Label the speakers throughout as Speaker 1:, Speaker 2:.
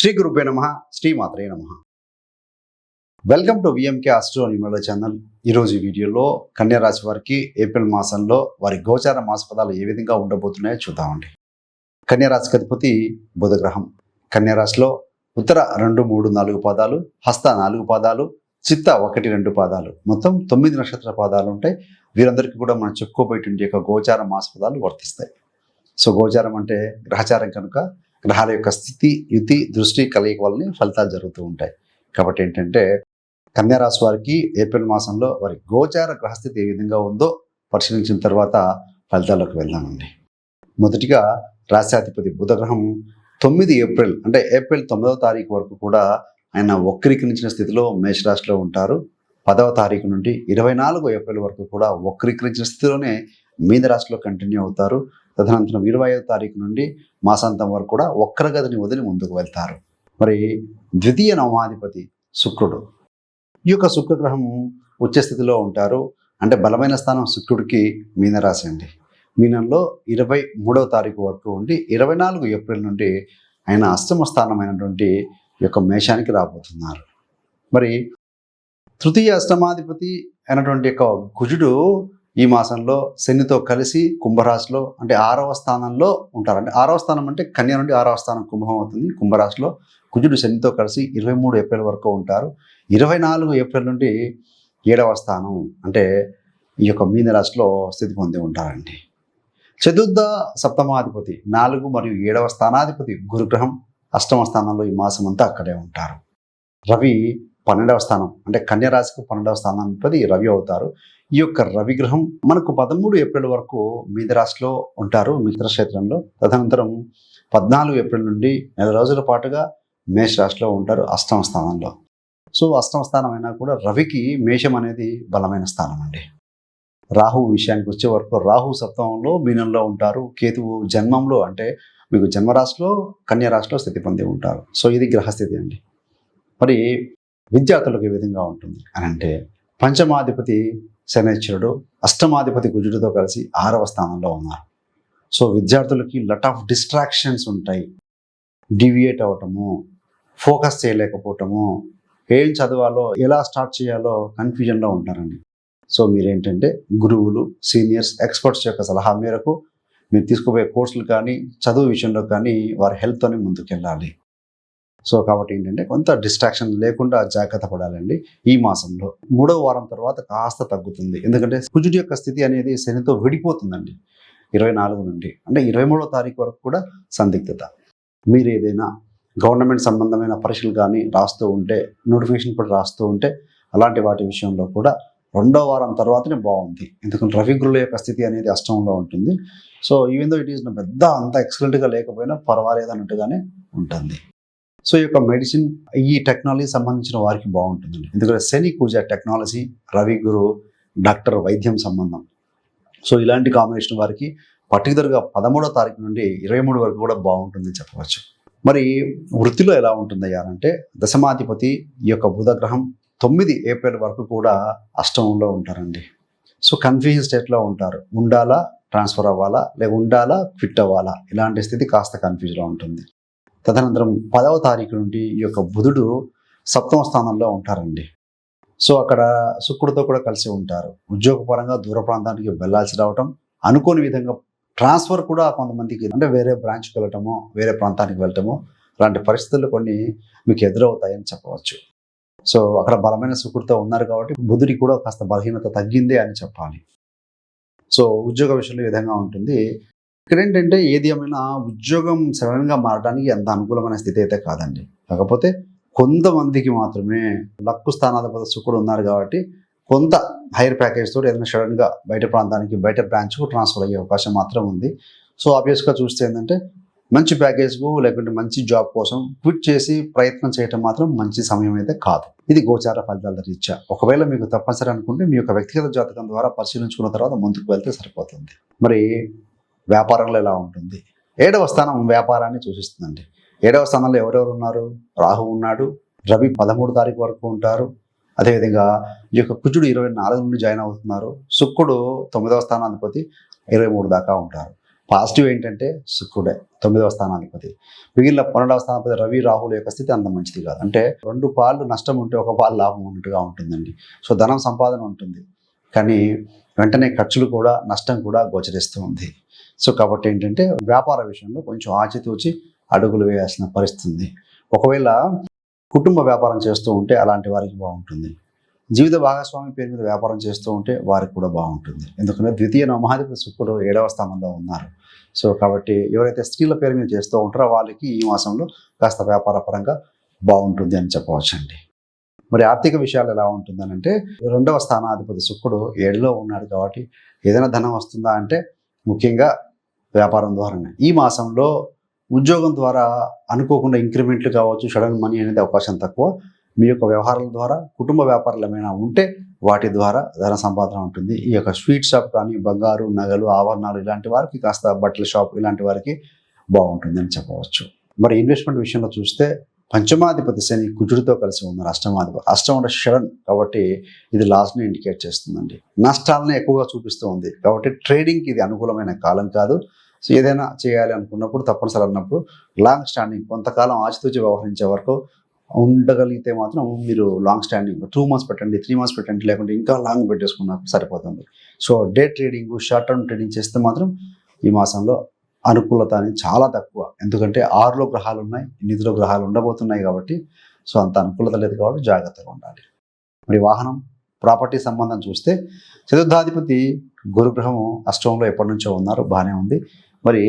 Speaker 1: శ్రీ గురుపే నమ శ్రీమాత్రే నమ. వెల్కమ్ టు విఎంకే ఆస్ట్రో నిమల ఛానల్ ఈరోజు వీడియోలో కన్యారాశి వారికి ఏప్రిల్ మాసంలో వారి గోచార మాసపదాలు ఏ విధంగా ఉండబోతున్నాయో చూద్దామండి. కన్యారాశికి అధిపతి బుధగ్రహం. కన్యారాశిలో ఉత్తర రెండు మూడు నాలుగు పాదాలు హస్త నాలుగు పాదాలు చిత్త ఒకటి రెండు పాదాలు. మొత్తం తొమ్మిది నక్షత్ర పాదాలు ఉంటాయి. వీరందరికీ కూడా మనం చెప్పుకోబోయేటువంటి యొక్క గోచార మాసపదాలు వర్తిస్తాయి. సో గోచారం అంటే గ్రహచారం కనుక గ్రహాల యొక్క స్థితి యుతి దృష్టి కలయిక వల్లనే ఫలితాలు జరుగుతూ ఉంటాయి. కాబట్టి ఏంటంటే కన్యారాశి వారికి ఏప్రిల్ మాసంలో వారి గోచార గ్రహస్థితి ఏ విధంగా ఉందో పరిశీలించిన తర్వాత ఫలితాల్లోకి వెళ్దామండి. మొదటిగా రాశ్యాధిపతి బుధగ్రహం తొమ్మిది ఏప్రిల్ అంటే ఏప్రిల్ తొమ్మిదవ తారీఖు వరకు కూడా ఆయన వక్రీకరించిన స్థితిలో మేషరాశిలో ఉంటారు. పదవ తారీఖు నుండి ఇరవై నాలుగు ఏప్రిల్ వరకు కూడా వక్రీకరించిన స్థితిలోనే మీన రాశిలో కంటిన్యూ అవుతారు. తదనంతరం ఇరవై తారీఖు నుండి మాసాంతం వరకు కూడా వక్రగతిని వదిలి ముందుకు వెళ్తారు. మరి ద్వితీయ నవమాధిపతి శుక్రుడు ఈ యొక్క శుక్రగ్రహం ఉచ్చస్థితిలో ఉంటారు. అంటే బలమైన స్థానం శుక్రుడికి మీనరాశి అండి. మీనంలో ఇరవై మూడవ తారీఖు వరకు ఉండి ఇరవై నాలుగు ఏప్రిల్ నుండి ఆయన అష్టమ స్థానమైనటువంటి యొక్క మేషానికి రాబోతున్నారు. మరి తృతీయ అష్టమాధిపతి అయినటువంటి యొక్క కుజుడు ఈ మాసంలో శనితో కలిసి కుంభరాశిలో అంటే ఆరవ స్థానంలో ఉంటారు. అంటే ఆరవ స్థానం అంటే కన్య నుండి ఆరవ స్థానం కుంభం అవుతుంది. కుంభరాశిలో కుజుడు శనితో కలిసి ఇరవై మూడు ఏప్రిల్ వరకు ఉంటారు. ఇరవై నాలుగు ఏప్రిల్ నుండి ఏడవ స్థానం అంటే ఈ యొక్క మీనరాశిలో స్థితి పొంది ఉంటారండి. చతుర్థ సప్తమాధిపతి నాలుగు మరియు ఏడవ స్థానాధిపతి గురుగ్రహం అష్టమ స్థానంలో ఈ మాసం అంతా అక్కడే ఉంటారు. రవి పన్నెండవ స్థానం అంటే కన్యరాశికి పన్నెండవ స్థానాధిపతి రవి అవుతారు. ఈ యొక్క రవి గ్రహం మనకు పదమూడు ఏప్రిల్ వరకు మీనరాశిలో ఉంటారు మిత్రక్షేత్రంలో తదనంతరం పద్నాలుగు ఏప్రిల్ నుండి నెల రోజుల పాటుగా మేష రాశిలో ఉంటారు అష్టమ స్థానంలో. సో అష్టమ స్థానం అయినా కూడా రవికి మేషం అనేది బలమైన స్థానం అండి. రాహు విషయానికి వచ్చే వరకు రాహు సప్తమంలో మీనంలో ఉంటారు కేతువు జన్మంలో అంటే మీకు జన్మరాశిలో కన్యారాశిలో స్థితి పొంది ఉంటారు. సో ఇది గ్రహస్థితి అండి. మరి విద్యార్థులకు ఏ విధంగా ఉంటుంది అని అంటే పంచమాధిపతి శనేశ్వరుడు అష్టమాధిపతి కుజుడితో కలిసి ఆరవ స్థానంలో ఉన్నారు. సో విద్యార్థులకి లట్ ఆఫ్ డిస్ట్రాక్షన్స్ ఉంటాయి. డివియేట్ అవటము ఫోకస్ చేయలేకపోవటము ఏం చదవాలో ఎలా స్టార్ట్ చేయాలో కన్ఫ్యూజన్లో ఉంటారండి. సో మీరేంటంటే గురువులు సీనియర్స్ ఎక్స్పర్ట్స్ యొక్క సలహా మేరకు మీరు తీసుకుపోయే కోర్సులు కానీ చదువు విషయంలో కానీ వారి హెల్త్తోనే ముందుకెళ్ళాలి. సో కాబట్టి ఏంటంటే కొంత డిస్ట్రాక్షన్ లేకుండా జాగ్రత్త పడాలండి ఈ మాసంలో. మూడవ వారం తర్వాత కాస్త తగ్గుతుంది. ఎందుకంటే కుజుడి యొక్క స్థితి అనేది శనితో విడిపోతుందండి. ఇరవై నాలుగు నుండి అంటే ఇరవై మూడవ తారీఖు వరకు కూడా సందిగ్ధత. మీరు ఏదైనా గవర్నమెంట్ సంబంధమైన పరీక్షలు కానీ రాస్తూ ఉంటే నోటిఫికేషన్ కూడా రాస్తూ ఉంటే అలాంటి వాటి విషయంలో కూడా రెండో వారం తర్వాతనే బాగుంది. ఎందుకంటే రవి గురుల యొక్క స్థితి అనేది అష్టంలో ఉంటుంది. So even though it is పెద్ద అంత ఎక్సలెంట్గా లేకపోయినా పర్వాలేదు అన్నట్టుగానే ఉంటుంది. సో ఈ యొక్క మెడిసిన్ ఈ టెక్నాలజీ సంబంధించిన వారికి బాగుంటుందండి. ఎందుకంటే శని పూజ టెక్నాలజీ రవి గురు డాక్టర్ వైద్యం సంబంధం. సో ఇలాంటి కాంబినేషన్ వారికి పర్టికులర్గా పదమూడో తారీఖు నుండి ఇరవై మూడు వరకు కూడా బాగుంటుంది చెప్పవచ్చు. మరి వృత్తిలో ఎలా ఉంటుందయ్యా అంటే దశమాధిపతి ఈ యొక్క బుధగ్రహం తొమ్మిది ఏప్రిల్ వరకు కూడా అష్టమంలో ఉంటారండి. సో కన్ఫ్యూజన్ స్టేట్లో ఉంటారు. ఉండాలా ట్రాన్స్ఫర్ అవ్వాలా లేక ఉండాలా క్విట్ అవ్వాలా? ఇలాంటి స్థితి కాస్త కన్ఫ్యూజ్లో ఉంటుంది. తదనంతరం పదవ తారీఖు నుండి ఈ యొక్క బుధుడు సప్తమ స్థానంలో ఉంటారండి. సో అక్కడ శుక్రుడితో కూడా కలిసి ఉంటారు. ఉద్యోగపరంగా దూర ప్రాంతానికి వెళ్ళాల్సి రావటం అనుకోని విధంగా ట్రాన్స్ఫర్ కూడా కొంతమందికి అంటే వేరే బ్రాంచ్కి వెళ్ళటమో వేరే ప్రాంతానికి వెళ్ళటమో అలాంటి పరిస్థితులు కొన్ని మీకు ఎదురవుతాయని చెప్పవచ్చు. సో అక్కడ బలమైన శుక్రుడితో ఉన్నారు కాబట్టి బుధుడికి కూడా కాస్త బలహీనత తగ్గిందే అని చెప్పాలి. సో ఉద్యోగ విషయంలో ఈ విధంగా ఉంటుంది. ఇక్కడ ఏంటంటే ఏది ఏమైనా ఉద్యోగం సడన్గా మారడానికి అంత అనుకూలమైన స్థితి అయితే కాదండి. కాకపోతే కొంతమందికి మాత్రమే లక్కు స్థానాధిపతి శుక్రుడు ఉన్నారు కాబట్టి కొంత హైయర్ ప్యాకేజ్ తోటి ఏదైనా సడన్గా బయట ప్రాంతానికి బయట బ్రాంచ్కు ట్రాన్స్ఫర్ అయ్యే అవకాశం మాత్రం ఉంది. సో ఆబ్వియస్గా చూస్తే ఏంటంటే మంచి ప్యాకేజ్కు లేకుంటే మంచి జాబ్ కోసం క్విట్ చేసి ప్రయత్నం చేయటం మాత్రం మంచి సమయం అయితే కాదు. ఇది గోచార ఫలితాల రీత్యా. ఒకవేళ మీకు తప్పనిసరి అనుకుంటే మీ యొక్క వ్యక్తిగత జాతకం ద్వారా పరిశీలించుకున్న తర్వాత ముందుకు వెళ్తే సరిపోతుంది. మరి వ్యాపారంలో ఎలా ఉంటుంది? ఏడవ స్థానం వ్యాపారాన్ని సూచిస్తుందండి. ఏడవ స్థానంలో ఎవరెవరు ఉన్నారు? రాహు ఉన్నాడు రవి పదమూడు తారీఖు వరకు ఉంటారు. అదేవిధంగా ఈ యొక్క కుజుడు ఇరవై నాలుగు నుండి జాయిన్ అవుతున్నారు. శుక్రుడు తొమ్మిదవ స్థానాధిపతి ఇరవై మూడు దాకా ఉంటారు. పాజిటివ్ ఏంటంటే శుక్రుడే తొమ్మిదవ స్థానాధిపతి. మిగిలిన పన్నెండవ స్థానాధిపతి రవి రాహుల యొక్క స్థితి అంత మంచిది కాదు. అంటే రెండు పాలు నష్టం ఉంటే ఒక పాలు లాభం ఉన్నట్టుగా ఉంటుందండి. సో ధనం సంపాదన ఉంటుంది. కానీ వెంటనే ఖర్చులు కూడా నష్టం కూడా గోచరిస్తూ ఉంది. సో కాబట్టి ఏంటంటే వ్యాపార విషయంలో కొంచెం ఆచితూచి అడుగులు వేయాల్సిన పరిస్థితుంది ఒకవేళ కుటుంబ వ్యాపారం చేస్తూ ఉంటే అలాంటి వారికి బాగుంటుంది. జీవిత భాగస్వామి పేరు మీద వ్యాపారం చేస్తూ ఉంటే వారికి కూడా బాగుంటుంది. ఎందుకంటే ద్వితీయ నవమాధిపతి శుక్రుడు ఏడవ స్థానంలో ఉన్నారు. సో కాబట్టి ఎవరైతే స్త్రీల పేరు మీద చేస్తూ ఉంటారో వాళ్ళకి ఈ మాసంలో కాస్త వ్యాపార పరంగా బాగుంటుంది అని చెప్పవచ్చండి. మరి ఆర్థిక విషయాలు ఎలా ఉంటుందని అంటే రెండవ స్థానాధిపతి శుక్రుడు ఏడులో ఉన్నాడు కాబట్టి ఏదైనా ధనం వస్తుందా అంటే ముఖ్యంగా వ్యాపారం ద్వారానే. ఈ మాసంలో ఉద్యోగం ద్వారా అనుకోకుండా ఇంక్రిమెంట్లు కావచ్చు సడన్ మనీ అనేది అవకాశం తక్కువ. మీ యొక్క వ్యవహారాల ద్వారా కుటుంబ వ్యాపారాలు ఏమైనా ఉంటే వాటి ద్వారా ధన సంపాదన ఉంటుంది. ఈ యొక్క స్వీట్ షాప్ కానీ బంగారు నగలు ఆభరణాలు ఇలాంటి వారికి కాస్త బట్టల షాప్ ఇలాంటి వారికి బాగుంటుంది అని చెప్పవచ్చు. మరి ఇన్వెస్ట్మెంట్ విషయంలో చూస్తే పంచమాధిపతి శని కుజుడితో కలిసి ఉన్నారు అష్టమాధిపతి అష్టం అంటే షడన్ కాబట్టి ఇది లాస్ట్ని ఇండికేట్ చేస్తుందండి. నష్టాలను ఎక్కువగా చూపిస్తూ ఉంది. కాబట్టి ట్రేడింగ్కి ఇది అనుకూలమైన కాలం కాదు. సో ఏదైనా చేయాలి అనుకున్నప్పుడు తప్పనిసరి అన్నప్పుడు లాంగ్ స్టాండింగ్ కొంతకాలం ఆచితూచి వ్యవహరించే వరకు ఉండగలిగితే మాత్రం మీరు లాంగ్ స్టాండింగ్ టూ మంత్స్ పెట్టండి త్రీ మంత్స్ పెట్టండి లేకుంటే ఇంకా లాంగ్ పెట్టేసుకున్నా సరిపోతుంది. So day trading short term trading చేస్తే మాత్రం ఈ మాసంలో అనుకూలత అనేది చాలా తక్కువ. ఎందుకంటే ఆరులో గ్రహాలు ఉన్నాయి ఎనిమిదిలో గ్రహాలు ఉండబోతున్నాయి కాబట్టి సో అంత అనుకూలత లేదు కాబట్టి జాగ్రత్తగా ఉండాలి. మరి వాహనం ప్రాపర్టీ సంబంధం చూస్తే చతుర్థాధిపతి గురుగ్రహము అష్టంలో ఎప్పటి నుంచో ఉన్నారు బాగానే ఉంది. మరి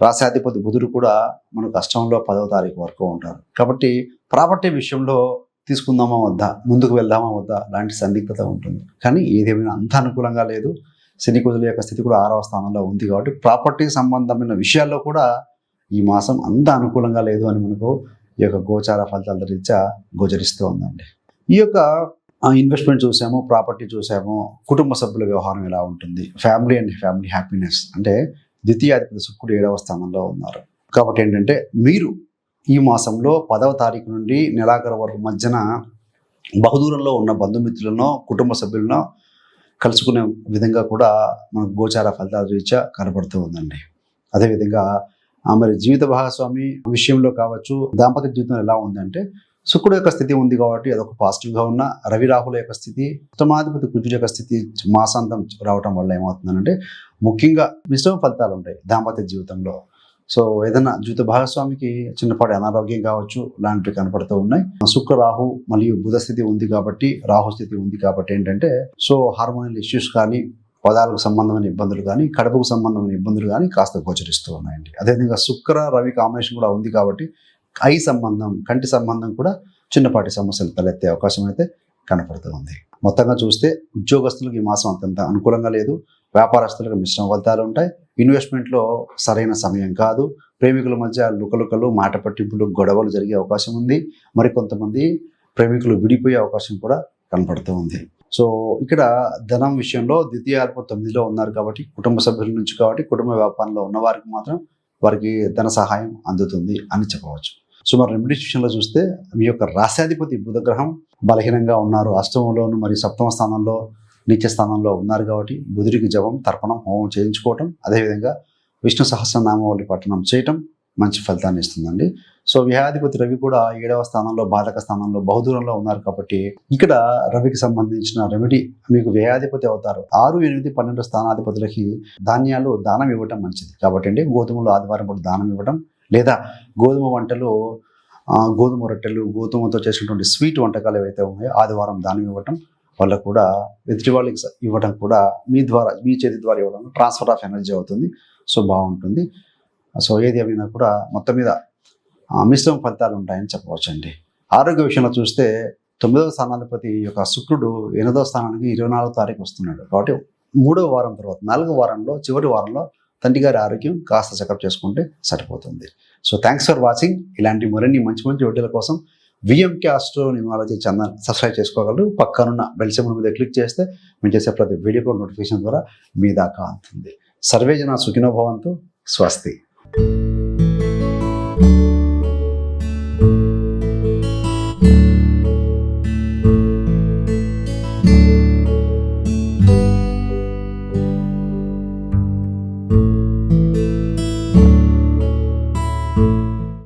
Speaker 1: రాశాధిపతి బుధుడు కూడా మనకు అష్టంలో పదవ తారీఖు వరకు ఉంటారు. కాబట్టి ప్రాపర్టీ విషయంలో తీసుకుందామా వద్దా ముందుకు వెళ్దామా వద్దా లాంటి సందిగ్ధత ఉంటుంది. కానీ ఏదేమైనా అంత అనుకూలంగా లేదు. శని కుజుల యొక్క స్థితి కూడా ఆరవ స్థానంలో ఉంది కాబట్టి ప్రాపర్టీ సంబంధమైన విషయాల్లో కూడా ఈ మాసం అంత అనుకూలంగా లేదు అని మనకు ఈ యొక్క గోచార ఫలితాల రీత్యా గోచరిస్తూ ఉందండి. ఈ యొక్క ఇన్వెస్ట్మెంట్ చూసాము ప్రాపర్టీ చూసాము కుటుంబ సభ్యుల వ్యవహారం ఎలా ఉంటుంది ఫ్యామిలీ అండ్ ఫ్యామిలీ హ్యాపీనెస్ అంటే ద్వితీయాధిపతి శుక్రుడు ఏడవ స్థానంలో ఉన్నారు. కాబట్టి ఏంటంటే మీరు ఈ మాసంలో పదవ తారీఖు నుండి నెలాఖరు వరకు మధ్యన బహుదూరంలో ఉన్న బంధుమిత్రులను కుటుంబ సభ్యులను కలుసుకునే విధంగా కూడా మనకు గోచార ఫలితాల రీత్యా కనబడుతూ ఉందండి. అదేవిధంగా మరి జీవిత భాగస్వామి విషయంలో కావచ్చు దాంపత్య జీవితం ఎలా ఉందంటే శుక్రుడు యొక్క స్థితి ఉంది కాబట్టి అదొక పాజిటివ్గా ఉన్న రవి రాహుల యొక్క స్థితి ఉత్తమాధిపతి కుజుడు యొక్క స్థితి మాసాంతం రావటం వల్ల ఏమవుతుందంటే ముఖ్యంగా మిశ్రమ ఫలితాలు ఉంటాయి దాంపత్య జీవితంలో. సో ఏదైనా జీవిత భాగస్వామికి చిన్నపాటి అనారోగ్యం కావచ్చు లాంటివి కనపడుతూ ఉన్నాయి. శుక్ర రాహు మరియు బుధ స్థితి ఉంది కాబట్టి రాహు స్థితి ఉంది కాబట్టి ఏంటంటే సో హార్మోనియల్ ఇష్యూస్ కానీ పదాలకు సంబంధమైన ఇబ్బందులు కానీ కడుపుకు సంబంధమైన ఇబ్బందులు కానీ కాస్త గోచరిస్తూ ఉన్నాయండి. అదేవిధంగా శుక్ర రవి కాంబినేషన్ కూడా ఉంది కాబట్టి ఐ సంబంధం కంటి సంబంధం కూడా చిన్నపాటి సమస్యలు తలెత్తే అవకాశం అయితే కనపడుతూ ఉంది. మొత్తంగా చూస్తే ఉద్యోగస్తులకు ఈ మాసం అంతంత అనుకూలంగా లేదు. వ్యాపారస్తులకు మిశ్రమ ఫలితాలు ఉంటాయి. ఇన్వెస్ట్మెంట్లో సరైన సమయం కాదు. ప్రేమికుల మధ్య లుకలుకలు మాట పట్టింపులు గొడవలు జరిగే అవకాశం ఉంది. మరి కొంతమంది ప్రేమికులు విడిపోయే అవకాశం కూడా కనపడుతూ ఉంది. సో ఇక్కడ ధనం విషయంలో ద్వితీయాధిపతి తొమ్మిదిలో ఉన్నారు కాబట్టి కుటుంబ సభ్యుల నుంచి కాబట్టి కుటుంబ వ్యాపారంలో ఉన్న వారికి మాత్రం వారికి ధన సహాయం అందుతుంది అని చెప్పవచ్చు. సుమారు మరి రెమెడీస్ విషయంలో చూస్తే మీ యొక్క రాశాధిపతి బుధగ్రహం బలహీనంగా ఉన్నారు. అష్టమంలోను మరియు సప్తమ స్థానంలో నీచ స్థానంలో ఉన్నారు కాబట్టి బుధుడికి జపం తర్పణం హోమం చేయించుకోవటం అదేవిధంగా విష్ణు సహస్రనామావళి పఠనం చేయటం మంచి ఫలితాన్ని ఇస్తుందండి. సో విహాధిపతి రవి కూడా ఏడవ స్థానంలో బాధక స్థానంలో బహుదూరంలో ఉన్నారు కాబట్టి ఇక్కడ రవికి సంబంధించిన రెమెడీ మీకు వ్యయాధిపతి అవుతారు. ఆరు ఎనిమిది పన్నెండు స్థానాధిపతులకి ధాన్యాలు దానం ఇవ్వటం మంచిది. కాబట్టి అండి గోధుమలు ఆదివారం పూట దానం ఇవ్వటం లేదా గోధుమ వంటలు గోధుమ రొట్టెలు గోధుమతో చేసినటువంటి స్వీట్ వంటకాలు ఏవైతే ఉన్నాయో ఆదివారం దానం ఇవ్వటం వల్ల కూడా ఎదుటి వాళ్ళకి ఇవ్వడం కూడా మీ ద్వారా మీ చేతి ద్వారా ఇవ్వడం ట్రాన్స్ఫర్ ఆఫ్ ఎనర్జీ అవుతుంది. సో బాగుంటుంది. సో ఏది ఏమైనా కూడా మొత్తం మీద మిశ్రమ ఫలితాలు ఉంటాయని చెప్పవచ్చండి. ఆరోగ్య విషయంలో చూస్తే తొమ్మిదవ స్థానాధిపతి యొక్క శుక్రుడు ఎనిమిదవ స్థానానికి ఇరవై నాలుగో తారీఖు వస్తున్నాడు. కాబట్టి మూడవ వారం తర్వాత నాలుగో వారంలో చివరి వారంలో తండ్రి గారి ఆరోగ్యం కాస్త చెకప్ చేసుకుంటే సరిపోతుంది. సో థ్యాంక్స్ ఫర్ వాచింగ్ ఇలాంటి మరిన్ని మంచి మంచి వడ్డీల కోసం VMK Astro numerology channel subscribe చేసుకోగలరు. పక్కనున్న బెల్ సింబల్ మీద క్లిక్ చేస్తే మేము చేసే ప్రతి వీడియో కూడా నోటిఫికేషన్ ద్వారా మీ దాకా అందుతుంది సర్వేజన సుఖినోభవంతో స్వస్తి.